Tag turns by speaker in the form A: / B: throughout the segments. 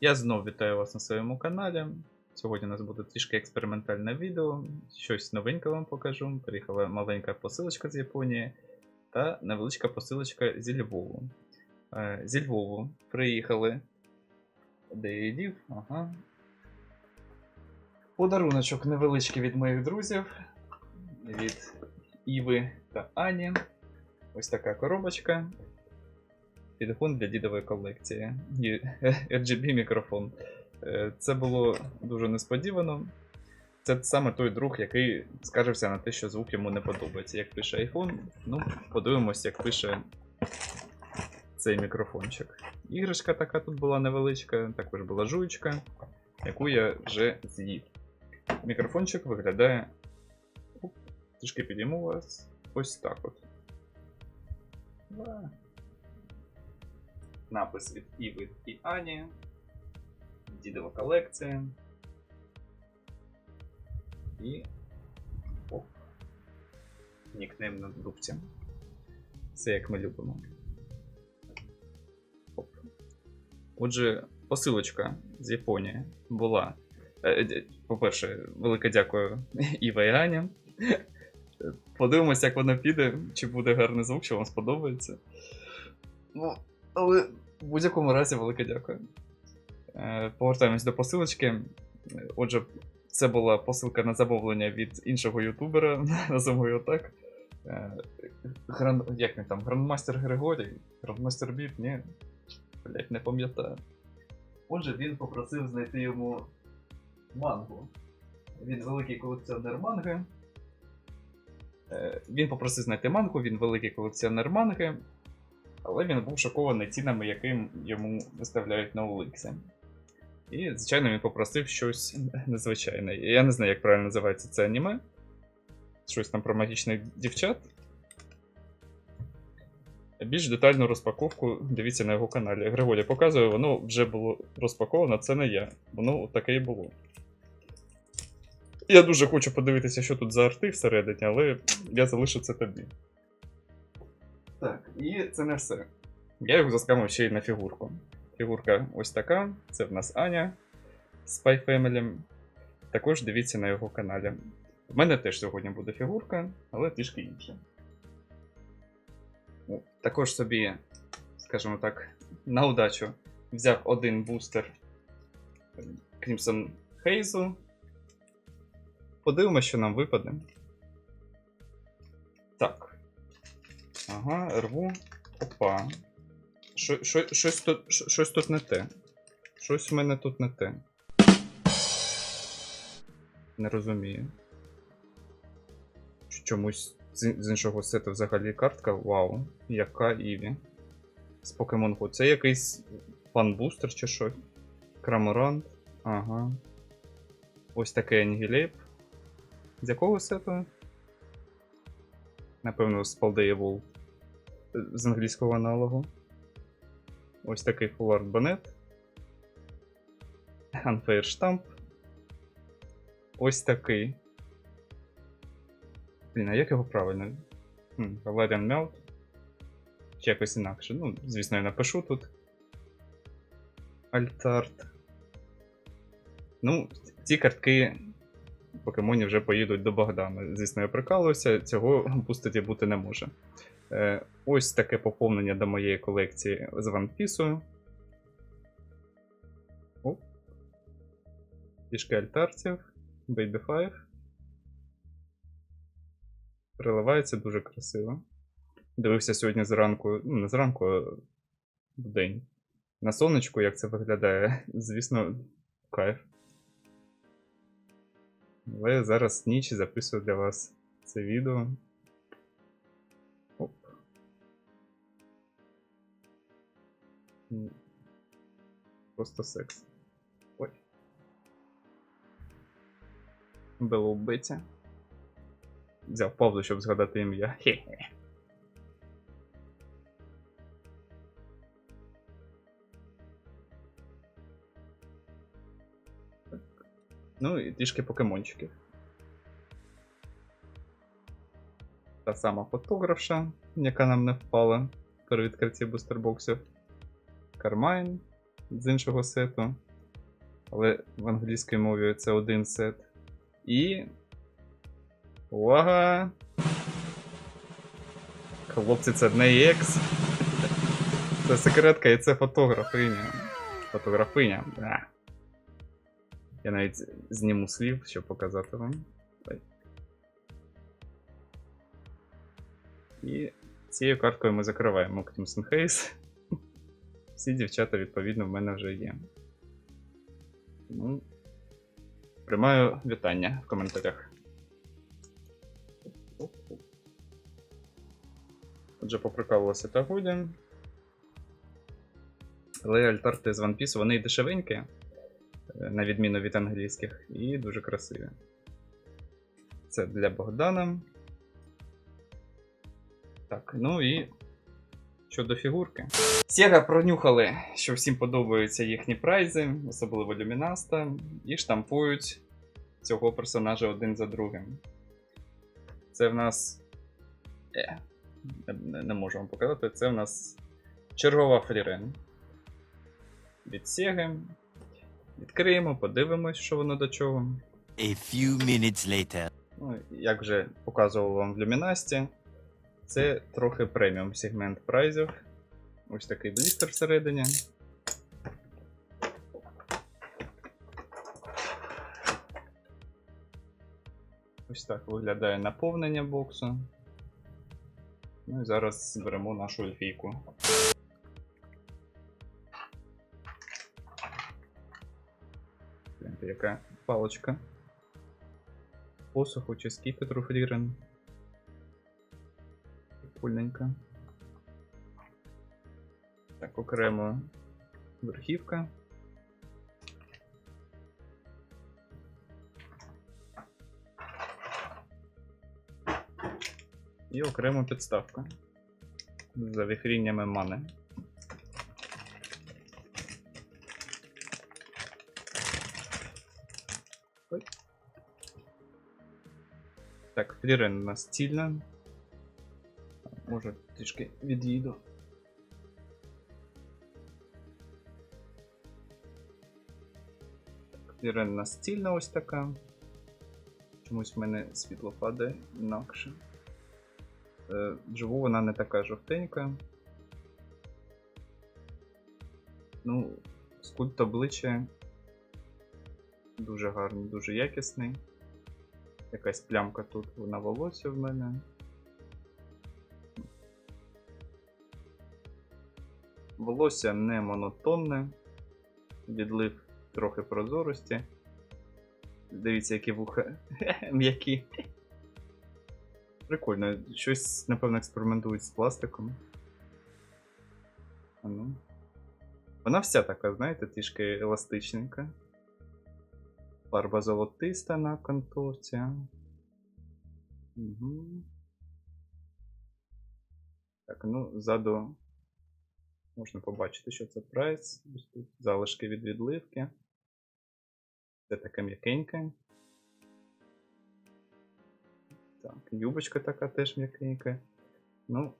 A: Я знов вітаю вас на своєму каналі. Сьогодні у нас буде трішки експериментальне відео. Щось новеньке вам покажу. Приїхала маленька посилочка з Японії та невеличка посилочка зі Львову. Е, Зі Львову приїхали. Де я дів? Ага. Подаруночок невеличкий від моїх друзів. Від Іви та Ані. Ось така коробочка. Підгон для дідової колекції. І RGB мікрофон. Е, Це було дуже несподівано. Це саме той друг, який скаржився на те, що звук йому не подобається. Як пише iPhone, ну, подивимось, як пише цей мікрофончик. Іграшка така тут була невеличка, також була жуйчка, яку я вже з'їв. Мікрофончик виглядає. Оп, Трішки підійму вас. Ось так от. Напис від Іви і Ані. Дідова колекція. І. Оп. Нікнейм на дубці. Це як ми любимо. Оп. Отже, посилочка з Японії була. Е, По-перше, велике дякую Іва і Аня. Подивимося, як воно піде, чи буде гарний звук, чи вам сподобається. Ну, але в будь-якому разі велике дякую. Е, Повертаємось до посилочки. Е, Отже, це була посилка на замовлення від іншого ютубера, називаємо його так. Е, Гран... Як він там? Грандмастер Григорій? Грандмастер Біт? Ні. Блять, не пам'ятаю. Отже, він попросив знайти йому мангу. Він великий колекціонер манги. Він попросив знайти мангу, він великий колекціонер манги, але він був шокований цінами, яким йому виставляють на Оликсі. І, звичайно, він попросив щось незвичайне. Я не знаю, як правильно називається це аніме. Щось там про магічних дівчат. Більш детальну розпаковку дивіться на його каналі. Григорій показує, воно вже було розпаковано, це не я. Воно таке і було. Я дуже хочу подивитися, що тут за арти всередині, але я залишу це тобі. Так, і це не все. Я його заскамив ще й на фігурку. Фігурка ось така. Це в нас Аня з Spy Family. Також дивіться на його каналі. В мене теж сьогодні буде фігурка, але трішки інша. Також собі, скажімо так, на удачу взяв один бустер Crimson Haze. Подивимося, що нам випаде. Так. Ага, рву. Опа. Що, що, щось, тут, що- щось тут не те. Щось в мене тут не те. Не розумію. Чомусь з, іншого сету взагалі картка. Вау. Яка Іві. З Pokemon Go. Це якийсь пан-бустер чи що? Краморант. Ага. Ось такий Ангелейп. З якого сету? Напевно, з Wall. З англійського аналогу. Ось такий Full Art Bonnet. Unfair штамп. Ось такий. Блін, а як його правильно? Хм, Valerian Melt. Чи якось інакше. Ну, звісно, я напишу тут. Альтарт. Ну, ці картки покемонів вже поїдуть до Богдана. Звісно, я прикалуюся, цього пустоті бути не може. Е, ось таке поповнення до моєї колекції з One Piece. Оп. Фішки альтарців. Baby 5. Переливається дуже красиво. Дивився сьогодні зранку, ну не зранку, а в день. На сонечку, як це виглядає, звісно, кайф. Але зараз ніч записую для вас це відео. Просто секс. Ой. Було вбиття. Взяв паузу, щоб згадати ім'я. Хе-хе. Ну і трішки покемончиків. Та сама фотографша, яка нам не впала при відкритті бустербоксів. Кармайн з іншого сету. Але в англійській мові це один сет. І. Увага! Хлопці, це не екс. Це секретка і це фотографиня. Фотографиня. Да. Я навіть зніму слів, щоб показати вам. І цією карткою ми закриваємо Crimson Haze. Всі дівчата, відповідно, в мене вже є. Ну, приймаю вітання в коментарях. Отже, поприкалувалося та годі. Але альтарти з One Piece, вони дешевенькі, е, на відміну від англійських, і дуже красиві. Це для Богдана. Так, ну і щодо фігурки. Sega пронюхали, що всім подобаються їхні прайзи, особливо Люмінаста, і штампують цього персонажа один за другим. Це в нас. Е, не, не можу вам показати. Це в нас чергова фрірен. Від Sega. Відкриємо, подивимось, що воно до чого.
B: A few minutes later.
A: Ну, як вже показував вам в Люмінасті, це трохи преміум сегмент прайзів. Ось такий блістер всередині. Ось так виглядає наповнення боксу. Ну і зараз зберемо нашу ельфійку. Яка паличка. Посуху чи скіпетру фрірен. Прикольненько. Так, окремо верхівка. І окремо підставка. За вихріннями мани. Ой. Так, флірен у нас цільна. Може трішки від'їду. Нас цільна ось така. Чомусь в мене світло падає інакше. Е, Вживу вона не така жовтенька. Ну, скульпт обличчя дуже гарний, дуже якісний. Якась плямка тут на волосі в мене. Волосся не монотонне, відлив трохи прозорості. Дивіться, які вуха м'які. Прикольно, щось, напевно, експериментують з пластиком. А ну. Вона вся така, знаєте, трішки еластичненька. Фарба золотиста на контурці. Угу. Так, ну, ззаду можна побачити, що це прайс. Тут залишки від відливки. Це таке м'якеньке. Так, юбочка така теж м'якенька. Ну,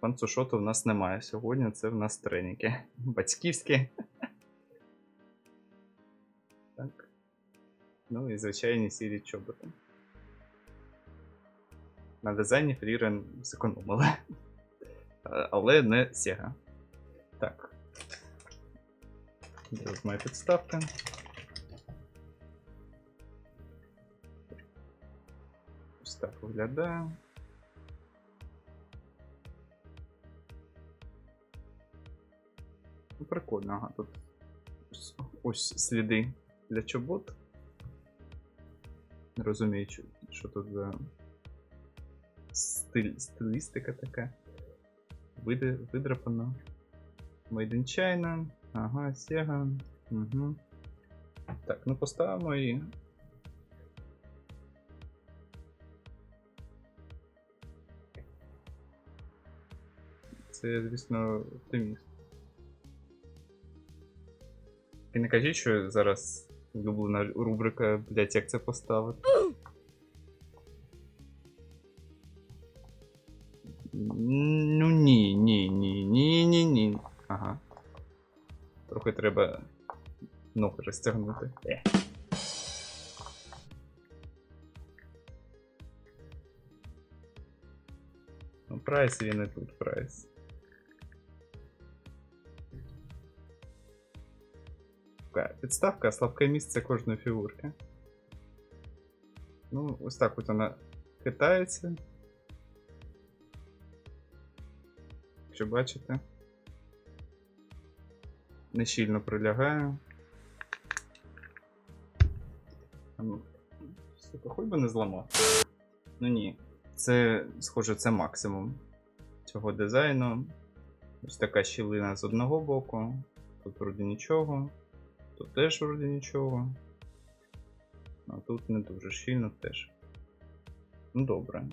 A: панцушоту в нас немає сьогодні, це в нас треніки. Батьківські. Так. Ну і звичайні сірі чоботи. На дизайні Фрірен зекономили. Але не Sega. Так. Де моя підставка? Ось так виглядає. Ну, прикольно, ага, тут ось, ось сліди для чобот. Не розумію, що, тут за стиль, стилістика така. Види. Made in China. Ага, Sega. Угу. Так, ну поставимо і. Це, звісно, оптиміст. І не кажіть, що зараз улюблена рубрика, блять, як це поставити. Трохи треба ноги розтягнути. Е. Ну, прайс він і тут прайс. Підставка, слабке місце кожної фігурки. Ну, ось так от вона хитається. Якщо бачите. Не щільно прилягає. Ну, Сука, хоч би не зламав. Ну ні. Це, схоже, це максимум цього дизайну. Ось така щілина з одного боку. Тут вроді нічого. Тут теж вроді нічого. А тут не дуже щільно теж. Ну добре.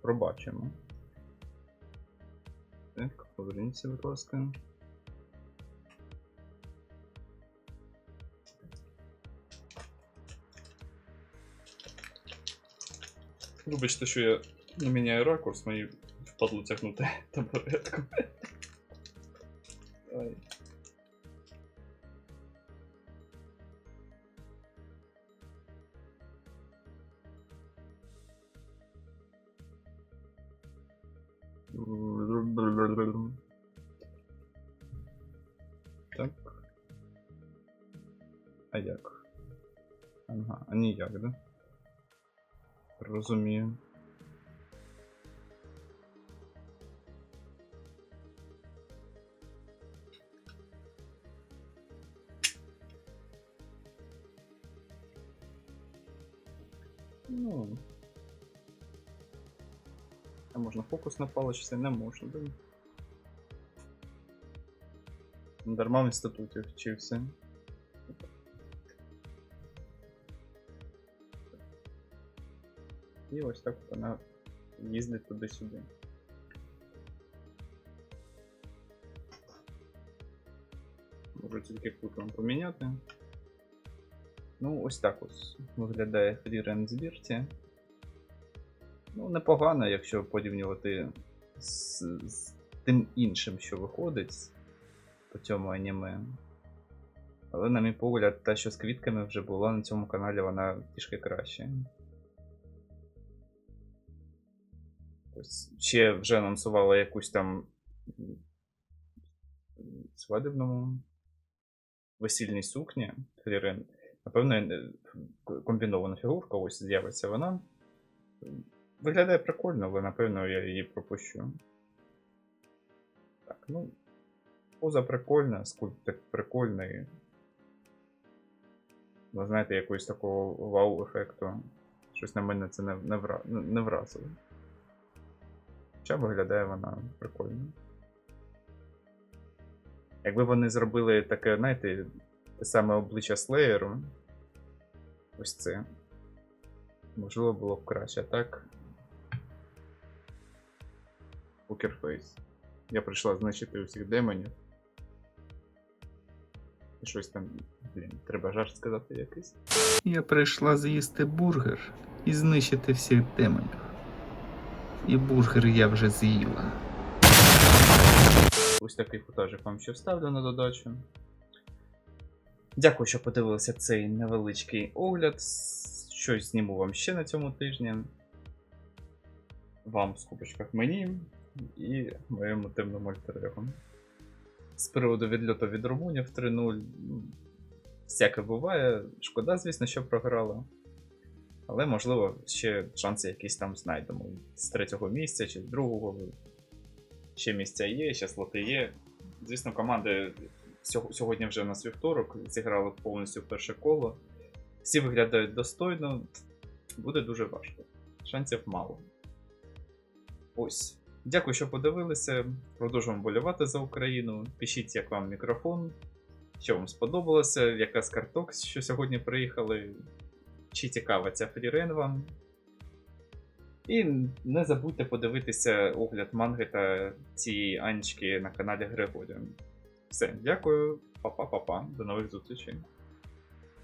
A: Пробачимо. Так, поверніться, будь ласка. Вибачте, що я не міняю ракурс, мені впадло тягнути табуретку. Ай. Так. А як? Ага, а ніяк, да? Розумію. Ну. А можна фокус на паличці? Не можна, да? Дарма в інституті вчився. І ось так вона їздить туди-сюди. Можу тільки кут поміняти. Ну, ось так ось виглядає фрірен збірці. Ну, непогано, якщо порівнювати з, з тим іншим, що виходить по цьому аніме. Але, на мій погляд, та, що з квітками вже була на цьому каналі, вона трішки краще. Ще вже анонсувала якусь там м, свадебному весільній сукні Фрірен. Напевно, е, комбінована фігурка, ось з'явиться вона. Виглядає прикольно, але напевно я її пропущу. Так, ну. Поза прикольна, скульптик прикольний. Ви знаєте, якогось такого вау-ефекту. Щось на мене це не- не вразило. Хоча виглядає вона прикольно. Якби вони зробили таке, знаєте, те саме обличчя Слеєру. Ось це. Можливо, було б краще, а так. Покерфейс. Я прийшла знищити усіх демонів. І щось там. Блін, треба жарт сказати якийсь.
C: Я прийшла з'їсти бургер і знищити всіх демонів. І бургер я вже з'їла.
A: Ось такий футажик вам ще вставлю на додачу. Дякую, що подивилися цей невеличкий огляд. Щось зніму вам ще на цьому тижні. Вам в скобочках мені і моєму темному альтерегу. З приводу відльоту від румунів 3-0. ну, Всяке буває. Шкода, звісно, що програла. Але, можливо, ще шанси якісь там знайдемо. З третього місця чи з другого. Ще місця є, ще слоти є. Звісно, команди сьогодні вже на свій вівторок зіграли повністю перше коло. Всі виглядають достойно. Буде дуже важко. Шансів мало. Ось. Дякую, що подивилися. Продовжуємо болювати за Україну. Пишіть, як вам мікрофон, що вам сподобалося, яка з карток, що сьогодні приїхали. Чи цікава ця фрірен вам. І не забудьте подивитися огляд манги та цієї анічки на каналі Григоріон. Все, дякую, па-па-па-па, до нових зустрічей.